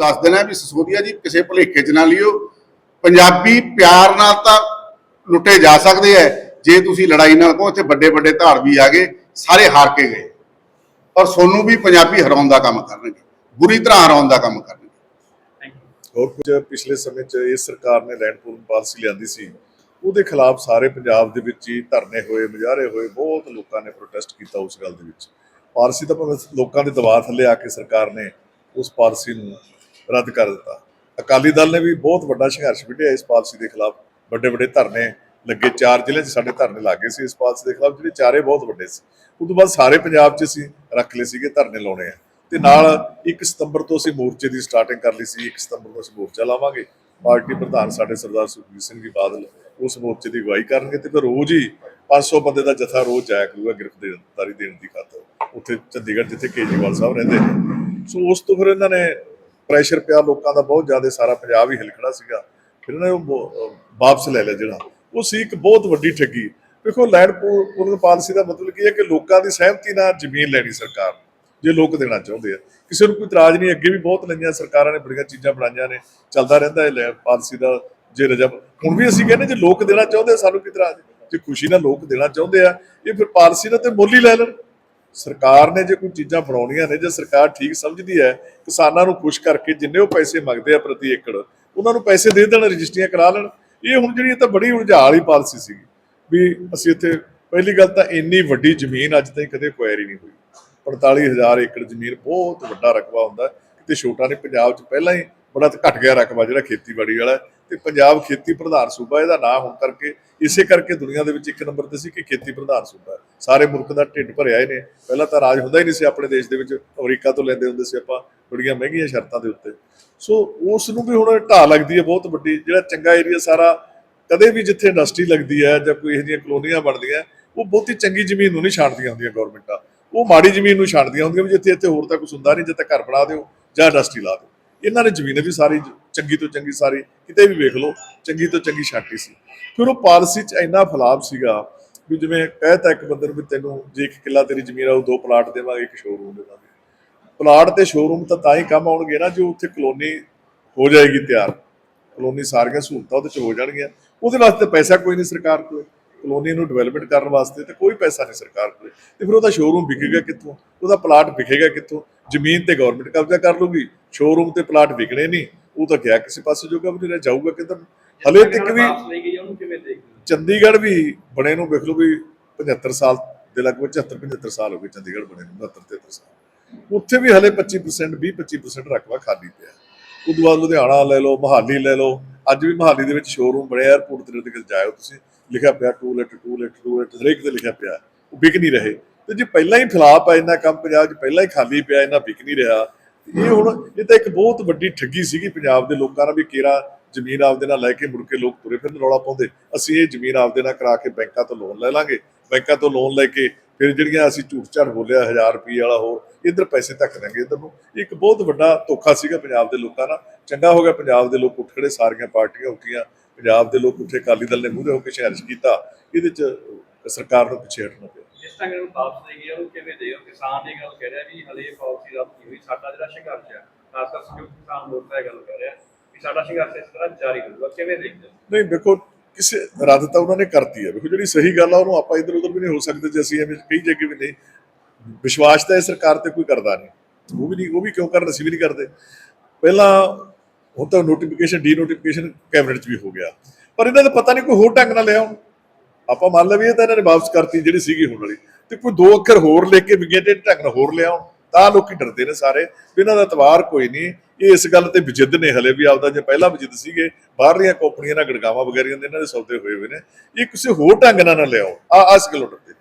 ਦੱਸ ਦੇਣਾ ਵੀ ਸਸੋਦੀਆ ਜੀ ਕਿਸੇ ਭੁਲੇਖੇ 'ਚ ਨਾ ਲਿਓ। ਪੰਜਾਬੀ ਪਿਆਰ ਨਾਲ ਤਾਂ ਲੁੱਟੇ ਜਾ ਸਕਦੇ ਐ। ਜੇ ਤੁਸੀਂ ਲੜਾਈ ਨਾਲ ਕਹੋ ਇੱਥੇ ਵੱਡੇ ਵੱਡੇ ਧਾੜਵੀ ਆ ਗਏ ਸਾਰੇ ਹਾਰ ਕੇ ਗਏ। ਔਰ ਸੋਨੂੰ ਵੀ ਪੰਜਾਬੀ ਹਰਾਉਣ ਦਾ ਕੰਮ ਕਰਨਗੇ। ਬੁਰੀ ਤਰ੍ਹਾਂ ਹਰਾਉਣ ਦਾ ਕੰਮ ਕਰਨਗੇ। ਥੈਂਕ ਯੂ ਹੋਰ ਕੁਝ ਪਿਛਲੇ ਸਮੇਂ 'ਚ ਇਸ ਸਰਕਾਰ ਨੇ ਲੈਂਡ ਪੂਲਿੰਗ ਪਾਲਿਸੀ ਲਿਆਂਦੀ ਸੀ। ਉਹਦੇ ਖਿਲਾਫ ਸਾਰੇ ਪੰਜਾਬ ਦੇ ਵਿੱਚ ਹੀ ਧਰਨੇ ਹੋਏ ਮੁਜ਼ਾਹਰੇ ਹੋਏ ਬਹੁਤ ਲੋਕਾਂ ਨੇ ਪ੍ਰੋਟੈਸਟ ਕੀਤਾ ਉਸ ਗੱਲ ਦੇ ਵਿੱਚ। ਪਾਲਿਸੀ ਤਾਂ ਲੋਕਾਂ ਦੇ ਦਬਾਅ ਥੱਲੇ ਆ ਕੇ ਸਰਕਾਰ ਨੇ ਉਸ ਪਾਲਿਸੀ ਨੂੰ ਰੱਦ ਕਰ ਦਿੱਤਾ। ਅਕਾਲੀ ਦਲ ਨੇ ਵੀ ਬਹੁਤ ਵੱਡਾ ਸੰਘਰਸ਼ ਵਿੱਢਿਆ ਇਸ ਪਾਲਿਸੀ ਦੇ ਖਿਲਾਫ। ਵੱਡੇ ਵੱਡੇ ਧਰਨੇ ਲੱਗੇ, ਚਾਰ ਜ਼ਿਲ੍ਹੇ 'ਚ ਸਾਡੇ ਧਰਨੇ ਲੱਗੇ ਸੀ ਇਸ ਪਾਲਿਸੀ ਦੇ ਖਿਲਾਫ, ਜਿਹੜੇ ਚਾਰੇ ਬਹੁਤ ਵੱਡੇ ਸੀ। ਉਸ ਤੋਂ ਬਾਅਦ ਸਾਰੇ ਪੰਜਾਬ 'ਚ ਅਸੀਂ ਰੱਖ ਲਏ ਸੀਗੇ ਧਰਨੇ ਲਾਉਣੇ ਆ। ਤੇ ਨਾਲ 1 ਸਤੰਬਰ ਤੋਂ ਅਸੀਂ ਮੋਰਚੇ ਦੀ ਸਟਾਰਟਿੰਗ ਕਰ ਲਈ ਸੀ 1 ਸਤੰਬਰ ਤੋਂ ਅਸੀਂ ਮੋਰਚਾ ਲਾਵਾਂਗੇ। ਪਾਰਟੀ ਪ੍ਰਧਾਨ ਸਾਡੇ ਸਰਦਾਰ ਸੁਖਬੀਰ ਸਿੰਘ ਜੀ ਬਾਦਲ ਉਸ ਮੋਰਚੇ ਦੀ ਅਗਵਾਈ ਕਰਨਗੇ ਤੇ ਫਿਰ ਰੋਜ਼ ਹੀ 500 ਬੰਦੇ ਦਾ ਜਥਾ ਰੋਜ਼ ਜਾਇਆ ਕਰੂਗਾ ਗ੍ਰਿਫਤਾਰੀ ਦੇਣ ਦੀ ਖਾਤਰ। ਉੱਥੇ ਚੰਡੀਗੜ੍ਹ ਜਿੱਥੇ ਕੇਜਰੀਵਾਲ ਸਾਹਿਬ ਰਹਿੰਦੇ ਨੇ। ਸੋ ਉਸ ਤੋਂ ਫਿਰ ਇਹਨਾਂ ਨੇ ਪ੍ਰੈਸ਼ਰ ਪਿਆ ਲੋਕਾਂ ਦਾ ਬਹੁਤ ਜ਼ਿਆਦਾ ਸਾਰਾ ਪੰਜਾਬ ਹੀ ਹਿਲਖੜਾ ਸੀਗਾ। ਫਿਰ ਇਹਨਾਂ ਨੇ ਉਹ ਵਾਪਸ ਲੈ ਲਿਆ ਜਿਹੜਾ। ਉਹ ਸੀ ਇੱਕ ਬਹੁਤ ਵੱਡੀ ਠੱਗੀ। ਦੇਖੋ ਲੈਂਡ ਪੂਲਿੰਗ ਪਾਲਿਸੀ ਦਾ ਮਤਲਬ ਕੀ ਹੈ ਕਿ ਲੋਕਾਂ ਦੀ ਸਹਿਮਤੀ ਨਾਲ ਜ਼ਮੀਨ ਲੈਣੀ ਸਰਕਾਰ ਜੇ ਲੋਕ ਦੇਣਾ ਚਾਹੁੰਦੇ ਆ। ਕਿਸੇ ਨੂੰ ਕੋਈ ਇਤਰਾਜ਼ ਨਹੀਂ ਅੱਗੇ ਵੀ ਬਹੁਤ ਲਈਆਂ ਸਰਕਾਰਾਂ ਨੇ ਬੜੀਆਂ ਚੀਜ਼ਾਂ ਬਣਾਈਆਂ ਨੇ ਚੱਲਦਾ ਰਹਿੰਦਾ ਹੈ ਲੈਂਡ ਪਾਲਿਸੀ ਦਾ ਜੇ ਰਜਬ ਹੁਣ ਵੀ ਅਸੀਂ ਕਹਿੰਦੇ ਜੇ ਲੋਕ ਦੇਣਾ ਚਾਹੁੰਦੇ ਆ, ਸਾਨੂੰ ਕੀ ਇਤਰਾਜ਼ ਜੇ ਖੁਸ਼ੀ ਨਾਲ ਲੋਕ ਦੇਣਾ ਚਾਹੁੰਦੇ ਆ ਇਹ ਫਿਰ ਪਾਲਿਸੀ ਦਾ ਤੇ ਮੁੱਲ ਹੀ ਲੈ ਲੈਣ। ਸਰਕਾਰ ਨੇ ਜੇ ਕੋਈ ਚੀਜ਼ਾਂ ਬਣਾਉਣੀਆਂ ਨੇ, ਜੇ ਸਰਕਾਰ ਠੀਕ ਸਮਝਦੀ ਹੈ, ਕਿਸਾਨਾਂ ਨੂੰ ਖੁਸ਼ ਕਰਕੇ ਜਿੰਨੇ ਉਹ ਪੈਸੇ ਮੰਗਦੇ ਆ ਪ੍ਰਤੀ ਏਕੜ, ਉਹਨਾਂ ਨੂੰ ਪੈਸੇ ਦੇ ਦੇਣ, ਰਜਿਸਟਰੀਆਂ ਕਰਾ ਲੈਣ। ਇਹ ਹੁਣ ਜਿਹੜੀ ਇਹ ਤਾਂ ਬੜੀ ਉਲਝਾਲ ਵਾਲੀ ਪਾਲਿਸੀ ਸੀਗੀ ਵੀ ਅਸੀਂ ਇੱਥੇ ਪਹਿਲੀ ਗੱਲ ਤਾਂ ਇੰਨੀ ਵੱਡੀ ਜ਼ਮੀਨ ਅੱਜ ਤਾਈਂ ਕਦੇ ਕੁਐਰੀ ਨਹੀਂ ਹੋਈ। 45000 ਏਕੜ ਜ਼ਮੀਨ ਬਹੁਤ ਵੱਡਾ ਰਕਬਾ ਹੁੰਦਾ ਹੈ। ਕਿਤੇ ਛੋਟਾ ਨਹੀਂ, ਪੰਜਾਬ 'ਚ ਪਹਿਲਾਂ ਹੀ ਬੜਾ ਘਟ ਗਿਆ ਰਕਬਾ ਜਿਹੜਾ ਖੇਤੀਬਾੜੀ ਵਾਲਾ ਤੇ ਪੰਜਾਬ ਖੇਤੀ ਪ੍ਰਧਾਨ ਸੂਬਾ, ਇਹਦਾ ਨਾਂ ਹੋਣ ਕਰਕੇ ਇਸੇ ਕਰਕੇ ਦੁਨੀਆ ਦੇ ਵਿੱਚ ਇੱਕ ਨੰਬਰ ਤੇ ਸੀ ਕਿ ਖੇਤੀ ਪ੍ਰਧਾਨ ਸੂਬਾ। ਸਾਰੇ ਮੁਲਕ ਦਾ ਢਿੱਡ ਭਰਿਆ ਹੀ ਨੇ ਪਹਿਲਾਂ ਤਾਂ ਰਾਜ ਹੁੰਦਾ ਹੀ ਨਹੀਂ ਸੀ ਆਪਣੇ ਦੇਸ਼ ਦੇ ਵਿੱਚ। ਅਮਰੀਕਾ ਤੋਂ ਲੈਂਦੇ ਹੁੰਦੇ ਸੀ ਆਪਾਂ ਬੜੀਆਂ ਮਹਿੰਗੀਆਂ ਸ਼ਰਤਾਂ ਦੇ ਉੱਤੇ। ਸੋ ਉਸ ਨੂੰ ਵੀ ਹੁਣ ਢਾਹ ਲੱਗਦੀ ਹੈ ਬਹੁਤ ਵੱਡੀ। ਜਿਹੜਾ ਚੰਗਾ ਏਰੀਆ ਸਾਰਾ ਕਦੇ ਵੀ ਜਿੱਥੇ ਇੰਡਸਟਰੀ ਲੱਗਦੀ ਹੈ ਜਾਂ ਕੋਈ ਇਹੋ ਜਿਹੀਆਂ ਕਲੋਨੀਆਂ ਬਣਦੀਆਂ, ਉਹ ਬਹੁਤੀ ਚੰਗੀ ਜ਼ਮੀਨ ਨੂੰ ਨਹੀਂ ਛਾਂਟਦੀਆਂ ਹੁੰਦੀਆਂ ਗਵਰਨਮੈਂਟਾਂ ਉਹ ਮਾੜੀ ਜ਼ਮੀਨ ਨੂੰ ਛਾਂਟਦੀਆਂ ਹੁੰਦੀਆਂ ਵੀ ਜਿੱਥੇ ਇੱਥੇ ਹੋਰ ਤਾਂ ਕੁਝ ਹੁੰਦਾ ਨਹੀਂ, ਜਿੱਥੇ ਘਰ ਬਣਾ ਦਿਓ ਜਾਂ ਇੰਡਸਟਰੀ ਲਾ ਦਿਓ। ਇਹਨਾਂ ਨੇ ਜ਼ਮੀਨ ਵੀ ਸਾਰੀ ਚੰਗੀ ਤੋਂ ਚੰਗੀ ਸਾਰੀ ਕਿਤੇ ਵੀ ਵੇਖ ਲਓ, ਚੰਗੀ ਤੋਂ ਚੰਗੀ ਛਾਂਟੀ ਸੀ। ਫਿਰ ਉਹ ਪਾਲਿਸੀ 'ਚ ਇੰਨਾ ਫਲਾਬ ਸੀਗਾ ਵੀ ਜਿਵੇਂ ਕਹਿਤਾ ਇੱਕ ਬੰਦੇ ਨੂੰ ਵੀ ਤੈਨੂੰ ਜੇ ਇੱਕ ਕਿੱਲਾ ਤੇਰੀ ਜ਼ਮੀਨ ਆ, ਉਹ ਦੋ ਪਲਾਟ ਦੇਵਾਂਗੇ, ਇੱਕ ਸ਼ੋਰੂਮ ਦੇਵਾਂਗੇ। ਪਲਾਟ ਤੇ ਸ਼ੋਰੂਮ ਤਾਂ ਤਾਂ ਹੀ ਕੰਮ ਆਉਣਗੇ ਨਾ ਜੋ ਉੱਥੇ ਕਲੋਨੀ ਹੋ ਜਾਏਗੀ ਤਿਆਰ। ਕਲੋਨੀ ਸਾਰੀਆਂ ਸਹੂਲਤਾਂ ਉਹਦੇ ਚ ਹੋ ਜਾਣਗੀਆਂ। ਉਹਦੇ ਵਾਸਤੇ ਪੈਸਾ ਕੋਈ ਨਹੀਂ ਸਰਕਾਰ ਕੋਲ। ਕਲੋਨੀ ਨੂੰ ਡਿਵੈਲਪਮੈਂਟ ਕਰਨ ਵਾਸਤੇ ਤੇ ਕੋਈ ਪੈਸਾ ਨਹੀਂ ਸਰਕਾਰ ਕੋਲ। ਤੇ ਫਿਰ ਉਹਦਾ ਸ਼ੋਰੂਮ ਵਿਕੇਗਾ ਕਿੱਥੋਂ? ਉਹਦਾ ਪਲਾਟ ਵਿਕੇਗਾ ਕਿੱਥੋਂ? ਜ਼ਮੀਨ ਤੇ ਗਵਰਨਮੈਂਟ ਕਬਜ਼ਾ ਕਰ ਲੂਗੀ ਸ਼ੋਰੂਮ ਤੇ ਪਲਾਟ ਵਿਕਣੇ ਨਹੀਂ ਉਹ ਤਾਂ ਗਿਆ ਕਿਸੇ ਪਾਸੇ ਜੋਗਾ ਵੀ ਨਹੀਂ ਰਹਿ ਜਾਊਗਾ ਕਿੱਧਰ? ਹਲੇ ਤੱਕ ਵੀ? ਚੰਡੀਗੜ੍ਹ ਵੀ ਬਣੇ ਨੂੰ ਵੇਖ ਲਓ ਵੀ 75 ਸਾਲ ਦੇ ਲਗਭਗ 74 75 ਸਾਲ ਹੋ ਗਏ ਚੰਡੀਗੜ੍ਹ ਬਣੇ ਨੂੰ 69 73 ਸਾਲ। ਉੱਥੇ ਵੀ ਹਲੇ 25% 20 25% ਰਕਬਾ ਖਾਲੀ ਪਿਆ। ਉਦੋਂ ਬਾਅਦ ਲੁਧਿਆਣਾ ਲੈ ਲਓ ਮਹਾਲੀ ਲੈ ਲਓ ਅੱਜ ਵੀ ਮਹਾਲੀ ਦੇ ਵਿੱਚ ਸ਼ੋਰੂਮ ਬਣਿਆ 에어ਪੋਰਟ ਤੇ ਕਿਤੇ ਜਾਇਓ ਤੁਸੀਂ। ਲਿਖਿਆ ਪਿਆ ਟੂਲੇਟ ਟੂਲੇਟ ਟੂਲੇਟ ਹਰੇਕ ਤੇ ਲਿਖਿਆ ਪਿਆ। ਉਹ ਵਿਕ ਨਹੀਂ ਰਹੇ। ਤੇ ਜੇ ਪਹਿਲਾਂ ਹੀ ਖਿਲਾਫ ਆ ਇੰਨਾ ਕੰਮ ਪੰਜਾਬ 'ਚ ਪਹਿਲਾਂ ਹੀ ਖਾਲੀ ਪਿਆ, ਇੰਨਾ ਵਿਕ ਨਹੀਂ ਰਿਹਾ, ਇਹ ਹੁਣ ਇਹ ਤਾਂ ਇੱਕ ਬਹੁਤ ਵੱਡੀ ਠੱਗੀ ਸੀਗੀ ਪੰਜਾਬ ਦੇ ਲੋਕਾਂ ਨਾਲ ਵੀ ਕੇਰਾ ਜ਼ਮੀਨ ਆਪਦੇ ਨਾਲ ਲੈ ਕੇ ਮੁੜ ਕੇ ਲੋਕ ਤੁਰੇ ਫਿਰਨ ਰੌਲਾ ਪਾਉਂਦੇ। ਅਸੀਂ ਇਹ ਜ਼ਮੀਨ ਆਪਦੇ ਨਾਲ ਕਰਾ ਕੇ ਬੈਂਕਾਂ ਤੋਂ ਲੋਨ ਲੈ ਲਾਂਗੇ। ਬੈਂਕਾਂ ਤੋਂ ਲੋਨ ਲੈ ਕੇ ਫਿਰ ਜਿਹੜੀਆਂ ਅਸੀਂ ਝੂਠ ਝਾੜ ਬੋਲਿਆ 1000 ਰੁਪਏ ਵਾਲਾ ਹੋਰ, ਇਧਰ ਪੈਸੇ ਧੱਕ ਦਾਂਗੇ ਇਧਰ ਨੂੰ। ਇਹ ਇੱਕ ਬਹੁਤ ਵੱਡਾ ਧੋਖਾ ਸੀਗਾ ਪੰਜਾਬ ਦੇ ਲੋਕਾਂ ਨਾਲ। ਚੰਗਾ ਹੋ ਗਿਆ ਪੰਜਾਬ ਦੇ ਲੋਕ ਉੱਠ ਖੜੇ, ਸਾਰੀਆਂ ਪਾਰਟੀਆਂ ਉੱਠੀਆਂ, ਪੰਜਾਬ ਦੇ ਲੋਕ ਉੱਠੇ, ਅਕਾਲੀ ਦਲ ਨੇ ਮੂਹਰੇ ਹੋ ਕੇ ਸ਼ਹਿਰ 'ਚ ਕੀਤਾ। ਇਹਦੇ ਚ ਸਰਕਾਰ ਨੂੰ ਪਿੱਛੇ ਹਟਣਾ ਪਿਆ ਤਰ੍ਹਾਂ ਕਿ ਵਾਪਸ ਲਈ ਗਈ ਕਿਵੇਂ ਦੇ ਕਿਸਾਨ ਦੀ ਗੱਲ ਕਹਿ ਰਿਹਾ ਵੀ ਹਲੇ ਪਾਲਿਸੀ ਰੱਦ ਨਹੀਂ ਹੋਈ, ਸਾਡਾ ਜਿਹੜਾ ਸੰਘਰਸ਼ ਹੈ ਖਾਸ ਕਰ ਸੰਯੁਕਤ ਕਿਸਾਨ ਮੋਰਚਾ ਗੱਲ ਕਰ ਰਿਹਾ ਵੀ ਸਾਡਾ ਸੰਘਰਸ਼ ਇਸ ਤਰ੍ਹਾਂ ਜਾਰੀ ਰਹੂਗਾ, ਕਿਵੇਂ ਦੇਖਦੇ ਨਹੀਂ, ਦੇਖੋ, ਕਿਸੇ ਰੱਦ ਤਾਂ ਉਹਨਾਂ ਨੇ ਕਰਤੀ ਹੈ। ਵੇਖੋ ਜਿਹੜੀ ਸਹੀ ਗੱਲ ਆ, ਉਹਨੂੰ ਆਪਾਂ ਇਧਰ ਉਧਰ ਵੀ ਨਹੀਂ ਹੋ ਸਕਦੇ ਜੇ ਅਸੀਂ ਐਵੇਂ ਕਹੀ ਜੱਗੇ ਵੀ ਨਹੀਂ, ਵਿਸ਼ਵਾਸ ਤਾਂ ਇਹ ਸਰਕਾਰ ਤੇ ਕੋਈ ਕਰਦਾ ਨਹੀਂ। ਉਹ ਵੀ ਨਹੀਂ, ਉਹ ਵੀ ਕਿਉਂ ਕਰਨ, ਅਸੀਂ ਵੀ ਨਹੀਂ ਕਰਦੇ। ਪਹਿਲਾਂ ਹੁਣ ਤਾਂ ਨੋਟੀਫਿਕੇਸ਼ਨ ਡੀ ਨੋਟੀਫਿਕੇਸ਼ਨ ਕੈਬਨਿਟ 'ਚ ਵੀ ਹੋ ਗਿਆ। ਪਰ ਇਹਨਾਂ ਦਾ ਪਤਾ ਨਹੀਂ ਕੋਈ ਹੋਰ ਢੰਗ ਨਾਲ ਲਿਆ ਆਪਾਂ ਮੰਨ ਲਈਏ ਤਾਂ ਇਹਨਾਂ ਨੇ ਵਾਪਸ ਕਰਤੀ ਜਿਹੜੀ ਸੀਗੀ ਹੁਣ ਵਾਲੀ। ਤੇ ਕੋਈ ਦੋ ਅੱਖਰ ਹੋਰ ਲੈ ਕੇ ਵਿਗੇ ਢੰਗ ਨਾਲ ਹੋਰ ਲਿਆਉਣ ਤਾਂ ਲੋਕੀ ਡਰਦੇ ਨੇ ਸਾਰੇ ਵੀ ਇਹਨਾਂ ਦਾ ਤਵਾਰ ਕੋਈ ਨਹੀਂ। ਇਹ ਇਸ ਗੱਲ ਤੇ ਵਿਜਿੱਦ ਨੇ ਹਲੇ ਵੀ ਆਪਦਾ ਜੇ ਪਹਿਲਾਂ ਵਿਜਿੱਦ ਸੀਗੇ, ਬਾਹਰਲੀਆਂ ਕੰਪਨੀਆਂ ਨਾਲ ਗੜਗਾਵਾਂ ਵਗੈਰੀਆਂ ਦੇ ਇਹਨਾਂ ਦੇ ਸੌਦੇ ਹੋਏ ਹੋਏ ਨੇ। ਇਹ ਕਿਸੇ ਹੋਰ ਢੰਗ ਨਾਲ ਨਾ ਲਿਆਓ। ਆ ਇਸ ਗੱਲੋਂ ਡਰਦੇ